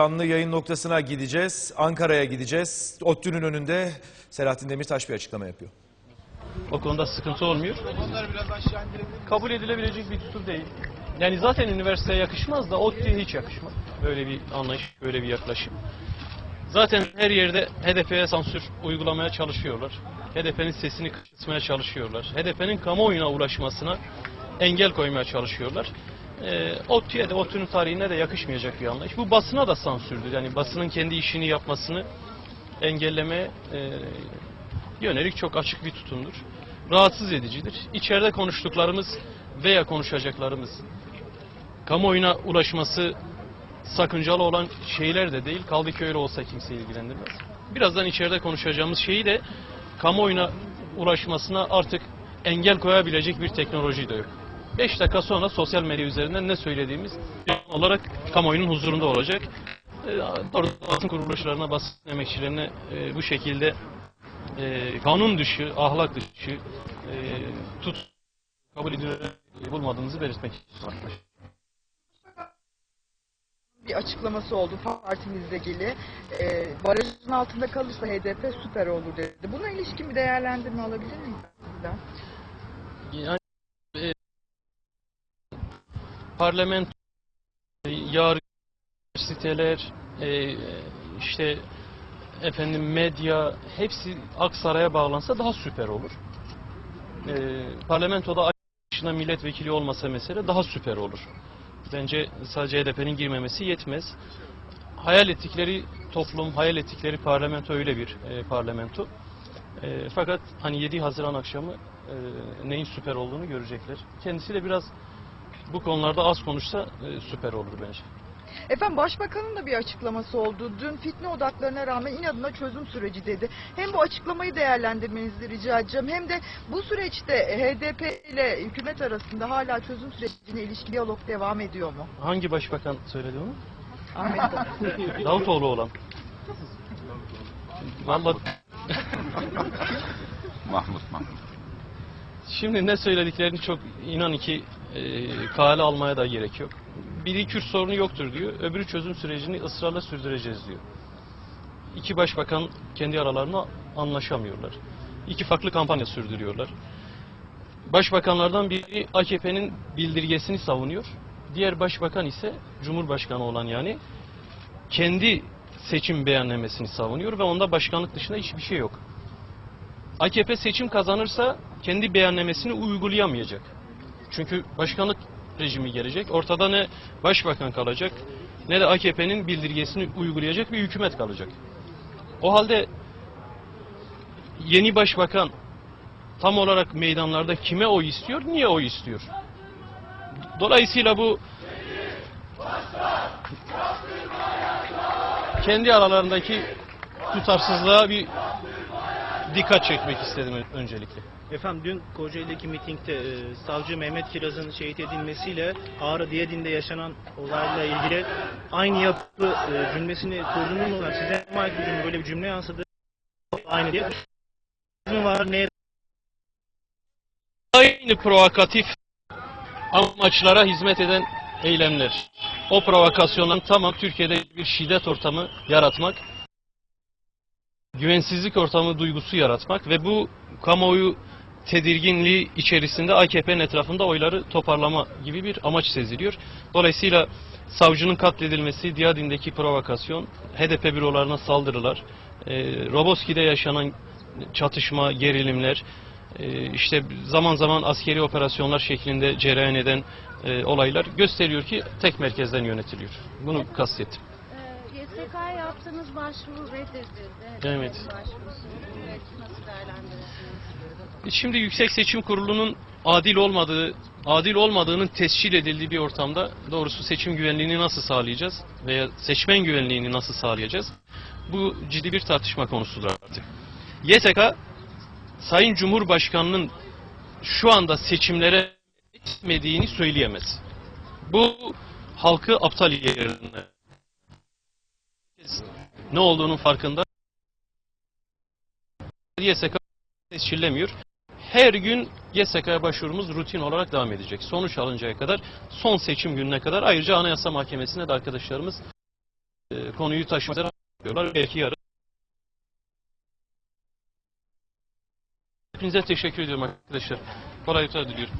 Canlı yayın noktasına gideceğiz. Ankara'ya gideceğiz. ODTÜ'nün önünde Selahattin Demirtaş bir açıklama yapıyor. O konuda sıkıntı olmuyor. Kabul edilebilecek bir tutum değil. Yani zaten üniversiteye yakışmaz da ODTÜ'ye hiç yakışmaz. Böyle bir anlayış, böyle bir yaklaşım. Zaten her yerde HDP'ye sansür uygulamaya çalışıyorlar. HDP'nin sesini kısmaya çalışıyorlar. HDP'nin kamuoyuna ulaşmasına engel koymaya çalışıyorlar. Ee, ODTÜ'ye de, ODTÜ'nün tarihine de yakışmayacak bir anlayış. Bu basına da sansürdür. Yani basının kendi işini yapmasını engellemeye e, yönelik çok açık bir tutumdur. Rahatsız edicidir. İçeride konuştuklarımız veya konuşacaklarımız kamuoyuna ulaşması sakıncalı olan şeyler de değil. Kaldı ki öyle olsa kimseyi ilgilendirmez. Birazdan içeride konuşacağımız şeyi de kamuoyuna ulaşmasına artık engel koyabilecek bir teknoloji de yok. 5 dakika sonra sosyal medya üzerinden ne söylediğimiz olarak kamuoyunun huzurunda olacak. E, Doğru basın kuruluşlarına, basın emekçilerine e, bu şekilde e, kanun dışı, ahlak dışı e, tut kabul edilir bulmadığımızı belirtmek istiyorum. bir açıklaması oldu partimizle ilgili. Ee, barajın altında kalırsa HDP süper olur dedi. Buna ilişkin bir değerlendirme alabilir miyiz? Yani e, parlament, e, yargı, siteler, e, işte efendim medya hepsi Aksaray'a bağlansa daha süper olur. E, parlamentoda dışında milletvekili olmasa mesele daha süper olur. Bence sadece HDP'nin girmemesi yetmez. Hayal ettikleri toplum, hayal ettikleri parlamento öyle bir e, parlamento. E, fakat hani 7 Haziran akşamı e, neyin süper olduğunu görecekler. Kendisi de biraz bu konularda az konuşsa e, süper olur bence. Efendim Başbakanın da bir açıklaması oldu. Dün fitne odaklarına rağmen inadına çözüm süreci dedi. Hem bu açıklamayı değerlendirmenizi rica edeceğim hem de bu süreçte HDP ile hükümet arasında hala çözüm sürecine ilişkin diyalog devam ediyor mu? Hangi başbakan söyledi onu? Ahmet. Davutoğlu olan. Vallahi Mahmut Mahmut. Şimdi ne söylediklerini çok inan ki e, kale almaya da gerek yok. Biri Kürt sorunu yoktur diyor, öbürü çözüm sürecini ısrarla sürdüreceğiz diyor. İki başbakan kendi aralarında anlaşamıyorlar. İki farklı kampanya sürdürüyorlar. Başbakanlardan biri AKP'nin bildirgesini savunuyor. Diğer başbakan ise Cumhurbaşkanı olan yani kendi seçim beyannamesini savunuyor ve onda başkanlık dışında hiçbir şey yok. AKP seçim kazanırsa kendi beyannamesini uygulayamayacak. Çünkü başkanlık rejimi gelecek. Ortada ne başbakan kalacak ne de AKP'nin bildirgesini uygulayacak bir hükümet kalacak. O halde yeni başbakan tam olarak meydanlarda kime oy istiyor, niye oy istiyor? Dolayısıyla bu kendi aralarındaki tutarsızlığa bir dikkat çekmek istedim öncelikle. Efendim dün Kocaeli'deki mitingde e, savcı Mehmet Kiraz'ın şehit edilmesiyle Ağrı Diyadin'de yaşanan olayla ilgili aynı yapı e, cümlesini kurdunuz mu? Size mi ait bir cümle, böyle bir cümle yansıdı? Aynı diye. Mi var? Ne? Aynı provokatif amaçlara hizmet eden eylemler. O provokasyonların tamam Türkiye'de bir şiddet ortamı yaratmak, güvensizlik ortamı duygusu yaratmak ve bu kamuoyu tedirginliği içerisinde AKP'nin etrafında oyları toparlama gibi bir amaç seziliyor. Dolayısıyla savcının katledilmesi, Diyadin'deki provokasyon, HDP bürolarına saldırılar, e, Roboski'de yaşanan çatışma, gerilimler, e, işte zaman zaman askeri operasyonlar şeklinde cereyan eden e, olaylar gösteriyor ki tek merkezden yönetiliyor. Bunu kastettim. YSK'ya yaptığınız başvuru reddedildi. Evet. Başvurusu. Evet, nasıl değerlendirirsiniz? Şimdi Yüksek Seçim Kurulu'nun adil olmadığı, adil olmadığının tescil edildiği bir ortamda doğrusu seçim güvenliğini nasıl sağlayacağız veya seçmen güvenliğini nasıl sağlayacağız? Bu ciddi bir tartışma konusudur artık. YSK Sayın Cumhurbaşkanı'nın şu anda seçimlere gitmediğini söyleyemez. Bu halkı aptal yerine ne olduğunun farkında. YSK tescillemiyor. Her gün YSK'ya başvurumuz rutin olarak devam edecek. Sonuç alıncaya kadar, son seçim gününe kadar ayrıca Anayasa Mahkemesi'ne de arkadaşlarımız e, konuyu taşımaları yapıyorlar. Belki yarın. Hepinize teşekkür ediyorum arkadaşlar. Kolaylıklar diliyorum.